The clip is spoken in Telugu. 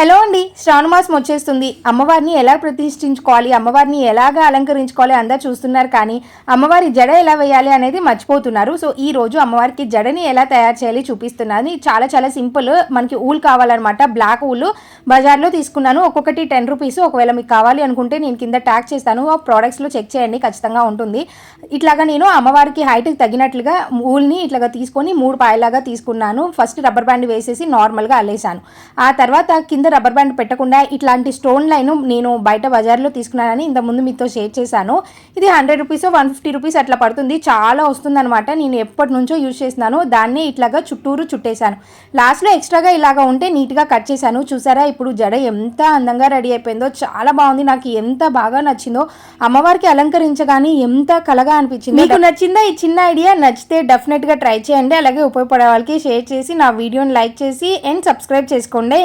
హలో అండి శ్రావణమాసం వచ్చేస్తుంది. అమ్మవారిని ఎలా ప్రతిష్ఠించుకోవాలి అమ్మవారిని ఎలాగా అలంకరించుకోవాలి అందరు చూస్తున్నారు కానీ అమ్మవారి జడ ఎలా వేయాలి అనేది మర్చిపోతున్నారు. సో ఈ రోజు అమ్మవారికి జడని ఎలా తయారు చేయాలి చూపిస్తున్నాను. చాలా చాలా సింపుల్. మనకి ఊల్ కావాలన్నమాట. బ్లాక్ ఊలు బజార్లో తీసుకున్నాను. ఒక్కొక్కటి టెన్ రూపీస్. ఒకవేళ మీకు కావాలి అనుకుంటే నేను కింద ట్యాగ్ చేస్తాను. ఆ ప్రోడక్ట్స్లో చెక్ చేయండి ఖచ్చితంగా ఉంటుంది. ఇట్లాగా నేను అమ్మవారికి హైట్కి తగినట్లుగా ఊల్ని ఇట్లాగా తీసుకొని మూడు పాయలాగా తీసుకున్నాను. ఫస్ట్ రబ్బర్ బ్యాండ్ వేసేసి నార్మల్గా అల్లేసాను ఆ తర్వాత కింద రబ్బర్ బ్యాండ్ పెట్టకుండా ఇట్లాంటి స్టోన్ లైన్ నేను బయట బజార్లో తీసుకున్నానని ఇంత ముందు మీతో షేర్ చేశాను. ఇది hundred rupees one fifty rupees అట్లా పడుతుంది. చాలా వస్తుందన్నమాట. నేను ఎప్పటి నుంచో యూజ్ చేసినాను దాన్ని ఇట్లాగా చుట్టూరు చుట్టేశాను. లాస్ట్లో ఎక్స్ట్రాగా ఇలాగా ఉంటే నీట్గా కట్ చేశాను. చూసారా? ఇప్పుడు జడ ఎంత అందంగా రెడీ అయిపోయిందో చాలా బాగుంది. నాకు ఎంత బాగా నచ్చిందో అమ్మవారికి అలంకరించగానే ఎంత కలగా అనిపించింది. మీకు నచ్చిందా? ఈ చిన్న ఐడియా నచ్చితే డెఫినెట్గా ట్రై చేయండి. అలాగే ఉపయోగపడే వాళ్ళకి షేర్ చేసి నా వీడియోని లైక్ చేసి అండ్ సబ్స్క్రైబ్ చేసుకోండి.